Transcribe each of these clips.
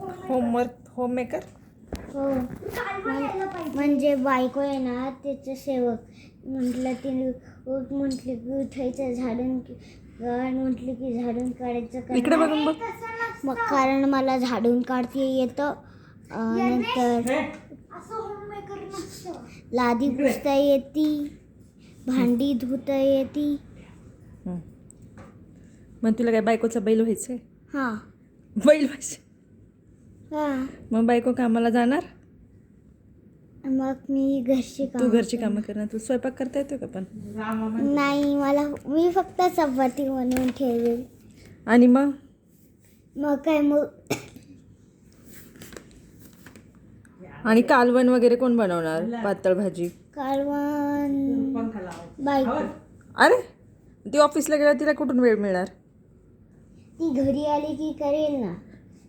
Homework home maker हो. म्हण- म्हणजे बायको आहे ना त्याचं सेवक. म्हटलं तिने उठ म्हटली की उठायचं झाडून की- गाड म्हटली की झाडून काढायचं कारण- इकडे बघून बघ. मग कारण मला झाडून काढता येतं. अं, नंतर लादी पुसता येते भांडी धुता येते. हं. मग तुला काय बायकोचा बैल व्हायचंय? हां. बैल हां. मग बायको कामाला जाणार? मग मी घरची तू काम घरची कामं करणार. तू स्वयंपाक करता येतो का पण? नाही मला मी फक्त चपाती बनवून ठेवेल. आणि मग? मग काय मग? आणि कालवण वगैरे कोण बनवणार? पातळ भाजी. कालवण बायको. अरे ती ऑफिसला गेल्यावर तिला कुठून वेळ मिळणार? ती घरी आली की करेल ना?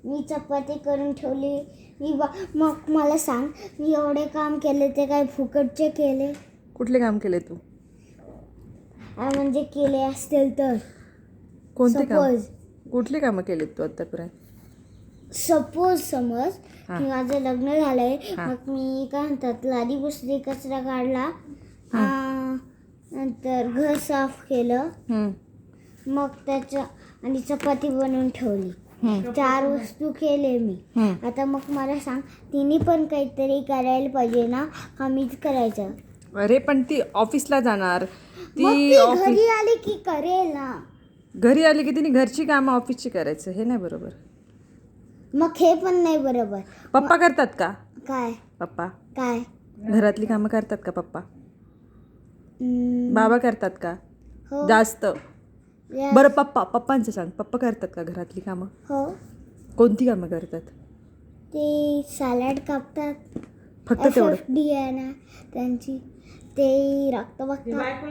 मी चपाती करून ठेवली. मी बा मग मला सांग मी एवढे काम केले ते काय फुकटचे केले? कुठले काम केले तू? आ, म्हणजे केले असतील तर. कोणते काम? सपोज कुठली कामं केलीत तू आतापर्यंत? सपोज समज हा. की माझं लग्न झालंय. हा. मग मी काय म्हणतात लादी पुसली कचरा काढला. आ, नंतर घर साफ केलं. मग त्याचं आणि चपाती बनवून ठेवली. हं, चार वस्तू केले मी. हं. आता मग मला सांग तिने पण काहीतरी करायला पाहिजे ना का मीच करायचं? अरे पण ती ऑफिसला जाणार. ती ऑफिस घरी आली की करेल ना. घरी आली की तिने घरची कामं ऑफिसची करायचं हे नाही बरोबर. मग हे पण नाही बरोबर. पप्पा करतात का? काय? पप्पा. काय? घरातली कामं करतात का पप्पा? बाबा करतात का? हो. जास्त. बरं पप्पा पप्पांचं सांग. पप्पा करतात का घरातली कामं? हो. कोणती कामं करतात? ते सॅलड कापतात. फक्त एफ तेवढं? एफ डी आहे ना त्यांची. ते रक्त बघतात.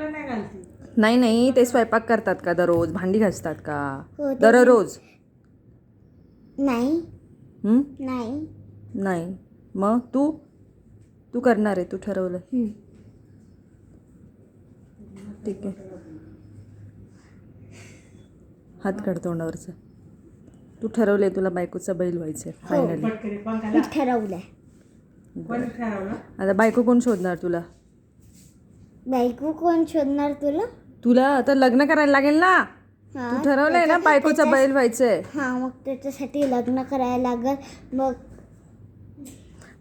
नाही नाही ते स्वयंपाक करतात का दररोज? भांडी घासतात का? हो, ते- दररोज? नाही. हं? नाही. नाही. मग तू? तू करणार आहे तू ठरवलं. ठीक आहे. हात काढ तोंडावरचा. तू ठरवलंय तुला बायकोचा बैल व्हायचंय हो. फायनली मी ठरवलंय. आता बायको कोण शोधणार तुला? बायको कोण शोधणार तुला? तुला आता लग्न करायला लागेल ना? हा, तू ठरवलंय ना बायकोचा बैल व्हायचंय. हा मग त्याच्यासाठी लग्न करायला लागल. मग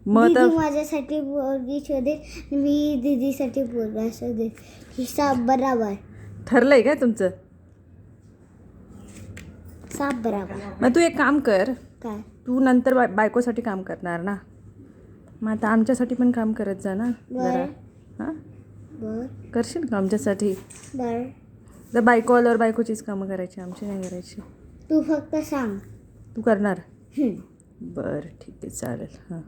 मग दीदी तर माझ्यासाठी पोरगी शोधेल मी दीदीसाठी पोरगा शोधेल. हिसाब बराबर. ठरलंय काय तुमचं? साप बराबर. मग तू एक काम कर. काय? तू नंतर बाय बायकोसाठी काम करणार ना. मग आता आमच्यासाठी पण काम करत जा ना जरा. बरं. हां? बर. करशील का आमच्यासाठी? बर. तर बायको आल्यावर बायकोचीच कामं करायची आमची नाही करायची. तू फक्त सांग. तू करणार? हम्म. बरं ठीक आहे चालेल. हां.